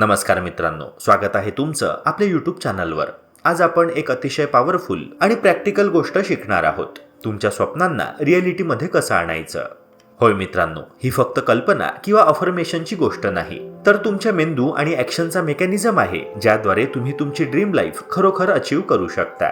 नमस्कार मित्रांनो स्वागत आहे तुमचं आपल्या यूट्यूब चॅनलवर आज आपण एक अतिशय पॉवरफुल आणि प्रॅक्टिकल गोष्ट शिकणार आहोत. तुमच्या स्वप्नांना रिअलिटीमध्ये कसं आणायचं? होय मित्रांनो ही फक्त कल्पना किंवा अफर्मेशनची गोष्ट नाही तर तुमच्या मेंदू आणि ॲक्शनचा मेकॅनिझम आहे ज्याद्वारे तुम्ही तुमची ड्रीम लाईफ खरोखर अचीव करू शकता.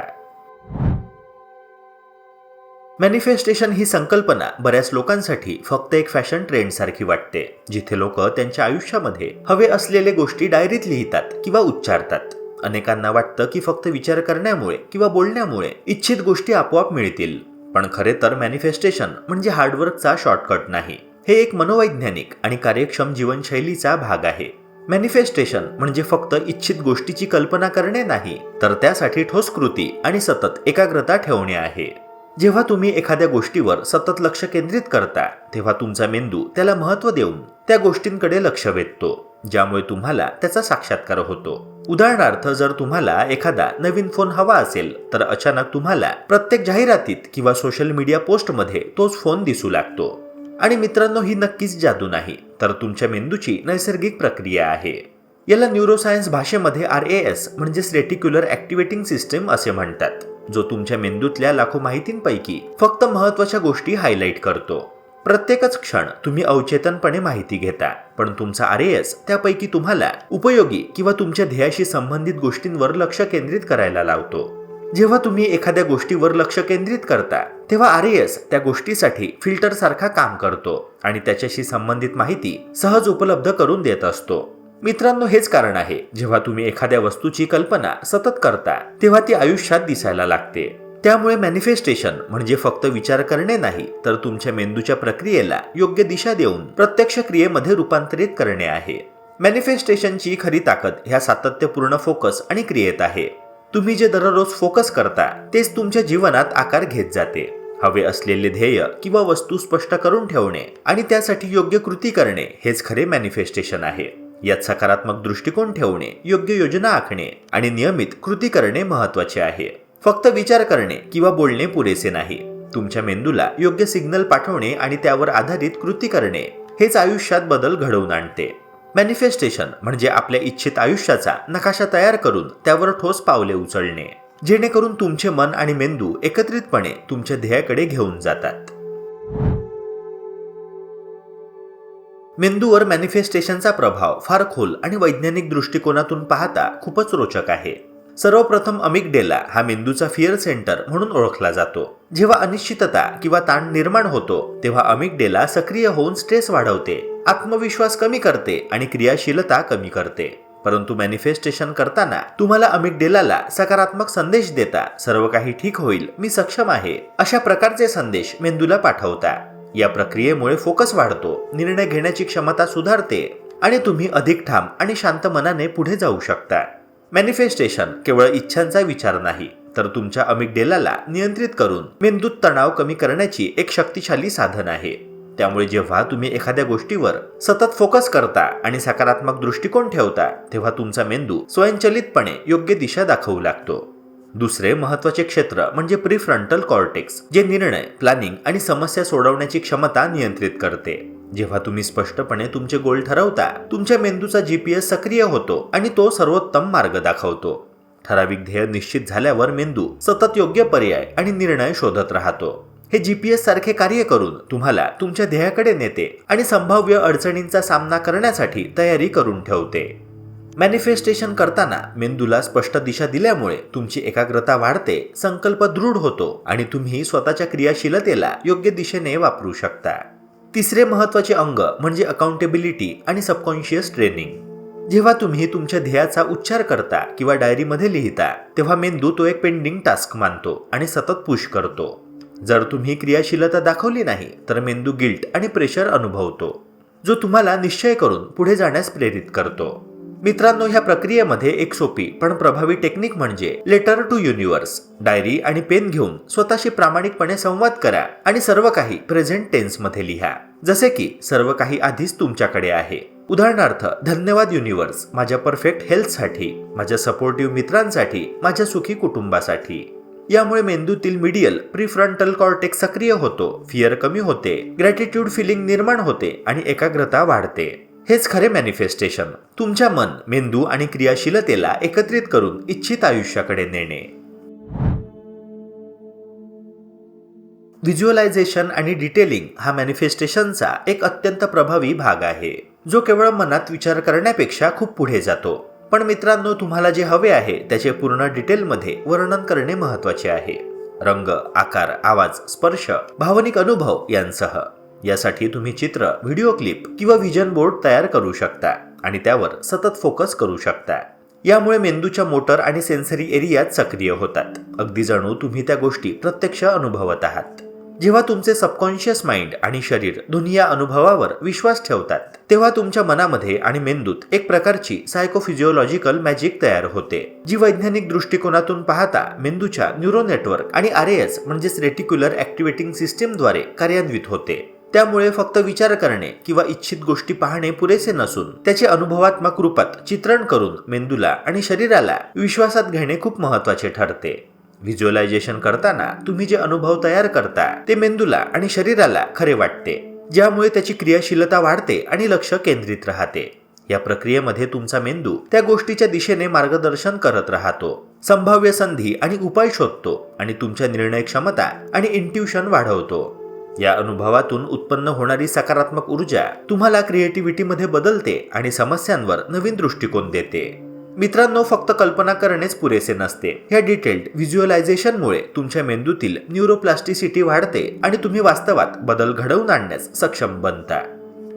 मॅनिफेस्टेशन ही संकल्पना बऱ्याच लोकांसाठी फक्त एक फॅशन ट्रेंड सारखी वाटते जिथे लोक त्यांच्या आयुष्यामध्ये हवे असलेले गोष्टी डायरीत लिहितात किंवा उच्चारतात. अनेकांना वाटतं की फक्त विचार करण्यामुळे किंवा बोलण्यामुळे इच्छित गोष्टी आपोआप मिळतील. पण खरे तर मॅनिफेस्टेशन म्हणजे हार्डवर्कचा शॉर्टकट नाही. हे एक मनोवैज्ञानिक आणि कार्यक्षम जीवनशैलीचा भाग आहे. मॅनिफेस्टेशन म्हणजे फक्त इच्छित गोष्टीची कल्पना करणे नाही तर त्यासाठी ठोस कृती आणि सतत एकाग्रता ठेवणे आहे. जेव्हा तुम्ही एखाद्या गोष्टीवर सतत लक्ष केंद्रित करता तेव्हा तुमचा मेंदू त्याला महत्त्व देऊन त्या गोष्टींकडे लक्ष वेधतो ज्यामुळे तुम्हाला त्याचा साक्षात्कार होतो. उदाहरणार्थ जर तुम्हाला एखादा नवीन फोन हवा असेल तर अचानक तुम्हाला प्रत्येक जाहिरातीत किंवा सोशल मीडिया पोस्टमध्ये तोच फोन दिसू लागतो. आणि मित्रांनो ही नक्कीच जादू नाही तर तुमच्या मेंदूची नैसर्गिक प्रक्रिया आहे. याला न्यूरोसायन्स भाषेमध्ये आर ए एस म्हणजेच रेटिक्युलर ऍक्टिव्हेटिंग सिस्टम असे म्हणतात. जो तुमच्या मेंदूतल्या लाखो माहितींपैकी फक्त महत्त्वाच्या गोष्टी हायलाईट करतो. प्रत्येकच क्षण तुम्ही अवचेतनपणे माहिती घेता पण तुमचा आर एस त्यापैकी तुम्हाला उपयोगी किंवा तुमच्या ध्येयाशी संबंधित गोष्टींवर लक्ष केंद्रित करायला लावतो. जेव्हा तुम्ही एखाद्या गोष्टीवर लक्ष केंद्रित करता तेव्हा आर एस त्या गोष्टीसाठी फिल्टर सारखा काम करतो आणि त्याच्याशी संबंधित माहिती सहज उपलब्ध करून देत असतो. मित्रांनो हेच कारण आहे. जेव्हा तुम्ही एखाद्या वस्तूची कल्पना सतत करता तेव्हा ती आयुष्यात दिसायला लागते. त्यामुळे मॅनिफेस्टेशन म्हणजे फक्त विचार करणे नाही तर तुमच्या मेंदूच्या प्रक्रियेला योग्य दिशा देऊन प्रत्यक्ष क्रियेमध्ये रूपांतरित करणे आहे. मॅनिफेस्टेशनची खरी ताकद ह्या सातत्यपूर्ण फोकस आणि क्रियेत आहे. तुम्ही जे दररोज फोकस करता तेच तुमच्या जीवनात आकार घेत जाते. हवे असलेले ध्येय किंवा वस्तू स्पष्ट करून ठेवणे आणि त्यासाठी योग्य कृती करणे हेच खरे मॅनिफेस्टेशन आहे. यात सकारात्मक दृष्टिकोन ठेवणे योग्य योजना आखणे आणि नियमित कृती करणे महत्त्वाचे आहे. फक्त विचार करणे किंवा बोलणे पुरेसे नाही. तुमच्या मेंदूला योग्य सिग्नल पाठवणे आणि त्यावर आधारित कृती करणे हेच आयुष्यात बदल घडवून आणते. मॅनिफेस्टेशन म्हणजे आपल्या इच्छित आयुष्याचा नकाशा तयार करून त्यावर ठोस पावले उचलणे जेणेकरून तुमचे मन आणि मेंदू एकत्रितपणे तुमच्या ध्येयाकडे घेऊन जातात. मेंदूवर मॅनिफेस्टेशनचा प्रभाव फार खोल आणि वैज्ञानिक दृष्टिकोनातून पाहता खूपच रोचक आहे. सर्वप्रथम अमिक डेला हा मेंदूचा फिअर सेंटर म्हणून ओळखला जातो. जेव्हा अनिश्चितता किंवा ताण निर्माण होतो तेव्हा अमिक डेला सक्रिय होऊन स्ट्रेस वाढवते आत्मविश्वास कमी करते आणि क्रियाशीलता कमी करते. परंतु मॅनिफेस्टेशन करताना तुम्हाला अमिक डेलाला सकारात्मक संदेश देता सर्व काही ठीक होईल मी सक्षम आहे अशा प्रकारचे संदेश मेंदूला पाठवता. या प्रक्रियेमुळे फोकस वाढतो निर्णय घेण्याची क्षमता सुधारते आणि तुम्ही अधिक ठाम आणि शांत मनाने पुढे जाऊ शकता. मॅनिफेस्टेशन केवळ इच्छांचा विचार नाही तर तुमच्या अमिगडेलाला नियंत्रित करून मेंदूत तणाव कमी करण्याची एक शक्तिशाली साधन आहे. त्यामुळे जेव्हा तुम्ही एखाद्या गोष्टीवर सतत फोकस करता आणि सकारात्मक दृष्टिकोन ठेवता तेव्हा तुमचा मेंदू स्वयंचलितपणे योग्य दिशा दाखवू लागतो. दुसरे महत्त्वाचे क्षेत्र म्हणजे प्रीफ्रंटल कॉर्टेक्स जे निर्णय प्लॅनिंग आणि समस्या सोडवण्याची क्षमता नियंत्रित करते. जेव्हा तुम्ही स्पष्टपणे तुमचे गोल ठरवता तुमच्या मेंदूचा जीपीएस सक्रिय होतो आणि तो सर्वोत्तम मार्ग दाखवतो. ठराविक ध्येय निश्चित झाल्यावर मेंदू सतत योग्य पर्याय आणि निर्णय शोधत राहतो. हे जीपीएस सारखे कार्य करून तुम्हाला तुमच्या ध्येयाकडे नेते आणि संभाव्य अडचणींचा सामना करण्यासाठी तयारी करून ठेवते. मॅनिफेस्टेशन करताना मेंदूला स्पष्ट दिशा दिल्यामुळे तुमची एकाग्रता वाढते संकल्प दृढ होतो आणि तुम्ही स्वतःच्या क्रियाशीलतेला योग्य दिशेने वापरू शकता. तिसरे महत्त्वाचे अंग म्हणजे अकाउंटेबिलिटी आणि सबकॉन्शियस ट्रेनिंग जेव्हा तुम्ही तुमच्या ध्येयाचा उच्चार करता किंवा डायरीमध्ये लिहिता तेव्हा मेंदू तो एक पेंडिंग टास्क मानतो आणि सतत पुश करतो. जर तुम्ही क्रियाशीलता दाखवली नाही तर मेंदू गिल्ट आणि प्रेशर अनुभवतो जो तुम्हाला निश्चय करून पुढे जाण्यास प्रेरित करतो. मित्रांनो ह्या प्रक्रियेमध्ये एक सोपी पण प्रभावी टेक्निक म्हणजे लेटर टू युनिव्हर्स डायरी आणि पेन घेऊन स्वतःशी प्रामाणिकपणे संवाद करा आणि सर्व काही प्रेझेंट टेन्समध्ये लिहा. जसे की सर्व काही आधीच तुमच्याकडे आहे. उदाहरणार्थ धन्यवाद युनिव्हर्स माझ्या परफेक्ट हेल्थसाठी माझ्या सपोर्टिव्ह मित्रांसाठी माझ्या सुखी कुटुंबासाठी. यामुळे मेंदूतील मिडियल प्रीफ्रंटल कॉर्टेक्स सक्रिय होतो फिअर कमी होते ग्रॅटिट्यूड फिलिंग निर्माण होते आणि एकाग्रता वाढते. हेच खरे मॅनिफेस्टेशन तुमच्या मन मेंदू आणि क्रियाशीलतेला एकत्रित करून इच्छित आयुष्याकडे नेणे. व्हिज्युअलायझेशन आणि डिटेलिंग हा मॅनिफेस्टेशनचा एक अत्यंत प्रभावी भाग आहे जो केवळ मनात विचार करण्यापेक्षा खूप पुढे जातो. पण मित्रांनो तुम्हाला जे हवे आहे त्याचे पूर्ण डिटेलमध्ये वर्णन करणे महत्त्वाचे आहे. रंग आकार आवाज स्पर्श भावनिक अनुभव यांसह. यासाठी तुम्ही चित्र व्हिडिओ क्लिप किंवा व्हिजन बोर्ड तयार करू शकता आणि त्यावर सतत फोकस करू शकता. यामुळे मेंदूच्या मोटर आणि सेन्सरी एरियात सक्रिय होतात. अगदी जणू तुम्ही त्या गोष्टी प्रत्यक्ष अनुभवत आहात. जेव्हा तुमचे सबकॉन्शियस माइंड आणि शरीर दुनिया अनुभवावर विश्वास ठेवतात तेव्हा तुमच्या मनामध्ये आणि मेंदूत एक प्रकारची सायकोफिजिओलॉजिकल मॅजिक तयार होते जी वैज्ञानिक दृष्टिकोनातून पाहता मेंदूच्या न्यूरो नेटवर्क आणि आर एस म्हणजेच रेटिक्युलर ऍक्टिव्हेटिंग सिस्टीमद्वारे कार्यान्वित होते. त्यामुळे फक्त विचार करणे किंवा इच्छित गोष्टी पाहणे पुरेसे नसून त्याचे अनुभवात्मक रूपात चित्रण करून मेंदूला आणि शरीराला विश्वासात घेणे खूप महत्त्वाचे ठरते. व्हिज्युअलायझेशन करताना तुम्ही जे अनुभव तयार करता ते मेंदूला आणि शरीराला खरे वाटते ज्यामुळे त्याची क्रियाशीलता वाढते आणि लक्ष केंद्रित राहते. या प्रक्रियेमध्ये तुमचा मेंदू त्या गोष्टीच्या दिशेने मार्गदर्शन करत राहतो संभाव्य संधी आणि उपाय शोधतो आणि तुमच्या निर्णय क्षमता आणि इंट्युशन वाढवतो. या अनुभवातून उत्पन्न होणारी सकारात्मक ऊर्जा तुम्हाला क्रिएटिव्हिटीमध्ये बदलते आणि समस्यांवर नवीन दृष्टिकोन देते. मित्रांनो फक्त कल्पना करणेच पुरेसे नसते. या डिटेल्ड व्हिज्युअलायझेशनमुळे तुमच्या मेंदूतील न्यूरोप्लास्टिसिटी वाढते आणि तुम्ही वास्तवात बदल घडवून आणण्यास सक्षम बनता.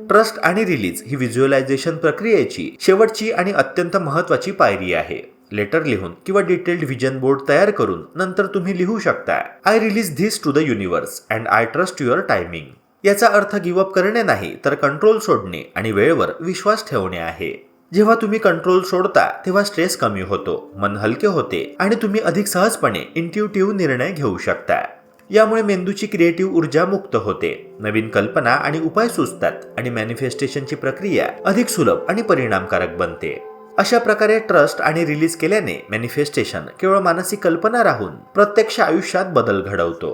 ट्रस्ट आणि रिलीज ही व्हिज्युअलायझेशन प्रक्रियेची शेवटची आणि अत्यंत महत्वाची पायरी आहे. लेटर लिहून किंवा डिटेल्ड व्हिजन बोर्ड तयार करून नंतर तुम्ही लिहू शकता I release this to the universe and I trust your timing याचा अर्थ गिवअप करणे नाही तर कंट्रोल सोडणे आणि वेळेवर विश्वास ठेवणे आहे. जेव्हा तुम्ही कंट्रोल सोडता तेव्हा स्ट्रेस कमी होतो मन हलके होते आणि तुम्ही अधिक सहजपणे इंट्युटिव्ह निर्णय घेऊ शकता यामुळे मेंदूची क्रिएटिव्ह ऊर्जा मुक्त होते. नवीन कल्पना आणि उपाय सुचतात आणि मॅनिफेस्टेशनची प्रक्रिया अधिक सुलभ आणि परिणामकारक बनते. अशा प्रकारे ट्रस्ट आणि रिलीज केल्याने मॅनिफेस्टेशन केवळ मानसिक कल्पना राहून प्रत्यक्ष आयुष्यात बदल घडवतो.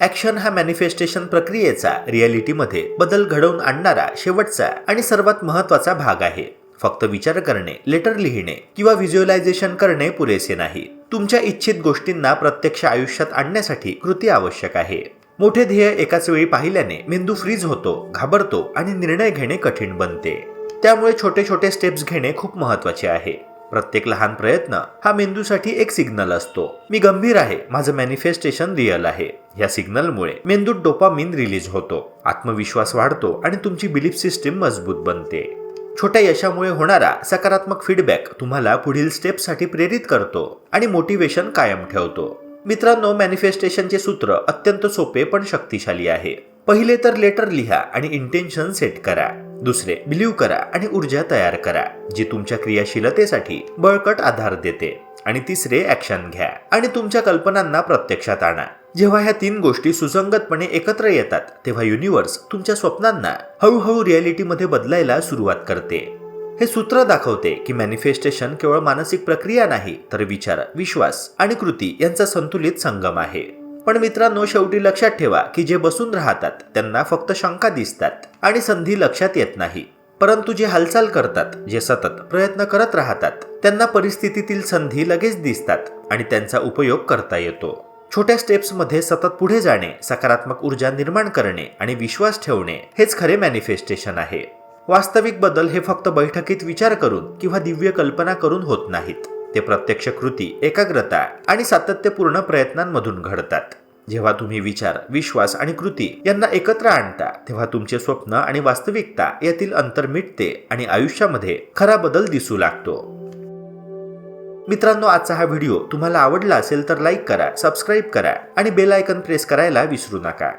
ॲक्शन हा मॅनिफेस्टेशन प्रक्रियेचा रियालिटीमध्ये बदल घडवून आणणारा शेवटचा आणि सर्वात महत्त्वाचा भाग आहे. फक्त विचार करणे लेटर लिहिणे किंवा व्हिज्युअलायझेशन करणे पुरेसे नाही. तुमच्या इच्छित गोष्टींना प्रत्यक्ष आयुष्यात आणण्यासाठी कृती आवश्यक आहे. मोठे ध्येय एकाच वेळी पाहिल्याने मेंदू फ्रीज होतो घाबरतो आणि निर्णय घेणे कठीण बनते. त्यामुळे छोटे छोटे स्टेप्स घेणे खूप महत्त्वाचे आहे. प्रत्येक लहान प्रयत्न हा मेंदूसाठी एक सिग्नल असतो. मी गंभीर आहे. माझं मॅनिफेस्टेशन रिअल आहे. या सिग्नलमुळे मेंदूत डोपामिन रिलीज होतो. आत्मविश्वास वाढतो आणि तुमची बिलीफ सिस्टीम मजबूत बनते. छोट्या यशामुळे होणारा सकारात्मक फीडबॅक तुम्हाला पुढील स्टेपसाठी प्रेरित करतो आणि मोटिवेशन कायम ठेवतो. मित्रांनो मॅनिफेस्टेशनचे सूत्र अत्यंत सोपे पण शक्तिशाली आहे. पहिले तर लेटर लिहा आणि इंटेन्शन सेट करा. दुसरे बिलीव करा आणि ऊर्जा तयार करा जी तुमच्या क्रियाशीलतेसाठी बळकट आधार देते. आणि तिसरे ऍक्शन घ्या आणि तुमच्या कल्पनांना प्रत्यक्षात आणा. जेव्हा ह्या तीन गोष्टी सुसंगतपणे एकत्र येतात तेव्हा युनिव्हर्स तुमच्या स्वप्नांना हळूहळू रियालिटीमध्ये बदलायला सुरुवात करते. हे सूत्र दाखवते की मॅनिफेस्टेशन केवळ मानसिक प्रक्रिया नाही तर विचार विश्वास आणि कृती यांचा संतुलित संगम आहे. पण मित्रांनो शेवटी लक्षात ठेवा की जे बसून राहतात त्यांना फक्त शंका दिसतात आणि संधी लक्षात येत नाही. परंतु जे हालचाल करतात जे सतत प्रयत्न करत राहतात त्यांना परिस्थितीतील संधी लगेच दिसतात आणि त्यांचा उपयोग करता येतो. छोट्या स्टेप्समध्ये सतत पुढे जाणे सकारात्मक ऊर्जा निर्माण करणे आणि विश्वास ठेवणे हेच खरे मॅनिफेस्टेशन आहे. वास्तविक बदल हे फक्त बैठकीत विचार करून किंवा दिव्य कल्पना करून होत नाहीत. ते प्रत्यक्ष कृती एकाग्रता आणि सातत्यपूर्ण प्रयत्नांमधून घडतात. जेव्हा तुम्ही विचार विश्वास आणि कृती यांना एकत्र आणता तेव्हा तुमचे स्वप्न आणि वास्तविकता यातील अंतर मिटते आणि आयुष्यामध्ये खरा बदल दिसू लागतो. मित्रांनो आजचा हा व्हिडिओ तुम्हाला आवडला असेल तर लाईक करा सबस्क्राईब करा आणि बेल आयकन प्रेस करायला विसरू नका.